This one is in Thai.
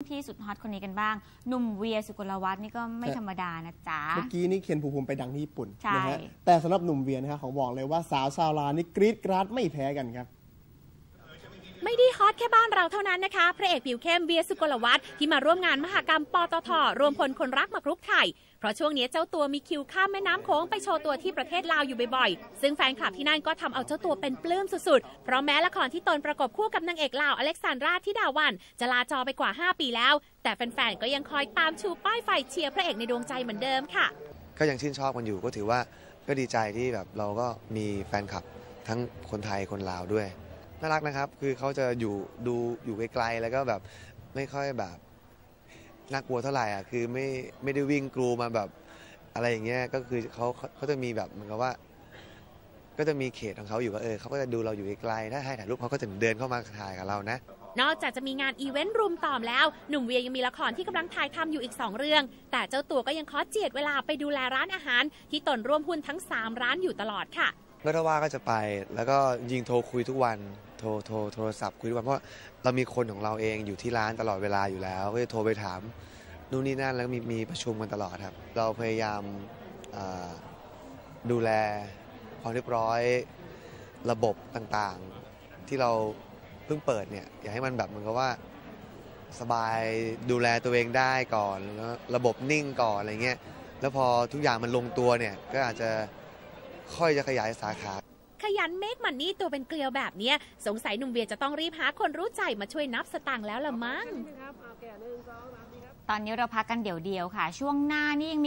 ที่สุดฮอตคนนี้กันบ้างหนุ่มเวียสุกลวัฒน์นี่ก็ไม่ธรรมดานะจ๊ะ เมื่อกี้นี่เคนภูมิภูมิไปดังที่ญี่ปุ่นใช่ นะฮะแต่สำหรับหนุ่มเวียนะฮะของบอกเลยว่าสาวชาวลาวนี่กรี๊ดกราดไม่แพ้กันครับ ไม่ได้ฮอตแค่บ้านเราเท่านั้นนะคะ พระเอกผิวเข้มเบียร์สุกลวัฒน์ที่มาร่วมงานมหกรรมปตทรวมพลคนรักหมากรุกไทย เพราะช่วงนี้เจ้าตัวมีคิวข้ามแม่น้ำโขงไปโชว์ตัวที่ประเทศลาวอยู่บ่อยๆ ซึ่งแฟนคลับที่นั่นก็ทำเอาเจ้าตัวเป็นปลื้มสุดๆ เพราะแม้ละครที่ตนประกบคู่กับนางเอกลาวอเล็กซานดราที่ดาวัน จะลาจอไปกว่า 5 ปีแล้ว แต่แฟนๆ ก็ยังคอยตามชูป้ายไฟเชียร์พระเอกในดวงใจเหมือนเดิมค่ะ ก็ยังชื่นชอบกันอยู่ก็ถือว่าก็ดีใจที่แบบเราก็มีแฟนคลับทั้งคนไทยคนลาวด้วยน่ารักนะครับ คือเขาจะอยู่ดูอยู่ไกลๆแล้วก็แบบไม่ค่อยแบบ น่ากลัวเท่าไหร่อะคือไม่ไม่ได้วิ่งกรูมาแบบอะไรอย่างเงี้ยก็คือเขาเขาจะมีแบบเหมือนกับว่า ก็จะมีเขตของเขาอยู่ว่าเออเขาก็จะดูเราอยู่ไกลๆถ้าให้ถ่ายรูปเขาก็จะเดินเข้ามาถ่ายกับเรานะนอกจากจะมีงานอีเวนต์รุมตอมแล้ว หนุ่มเวียยังมีละครที่กำลังถ่ายทำอยู่อีก 2 เรื่อง แต่เจ้าตัวก็ยังขอเจียดเวลาไปดูแลร้านอาหาร ที่ตนร่วมหุ้นทั้ง 3 ร้านอยู่ตลอดค่ะ ก็ถ้าว่าก็จะไป แล้วก็ยิงโทรคุยทุกวัน โทรโทรโทรศัพท์คุยทุกวัน เพราะเรามีคนของเราเองอยู่ที่ร้านตลอดเวลาอยู่แล้ว ก็จะโทรไปถามนู่นนี่นั่นแล้วมีมีประชุมกันตลอดครับ เราพยายามดูแลความเรียบร้อยระบบต่างๆ ที่เราเพิ่งเปิดเนี่ยอยากให้มันแบบเหมือนกับว่าสบายดูแลตัวเองได้ก่อนแล้วระบบนิ่งก่อนอะไรเงี้ยแล้วพอทุกอย่างมันลงตัวเนี่ยก็อาจจะ ค่อยจะขยายสาขา ขยันเมคมันนี่ตัวเป็นเกลียวแบบเนี้ย สงสัยหนุ่มเวียจะต้องรีบหาคนรู้ใจมาช่วยนับสตางค์แล้วละมั้ง ตอนนี้เราพักกันเดี๋ยวเดียวค่ะ ช่วงหน้านี่ยังมี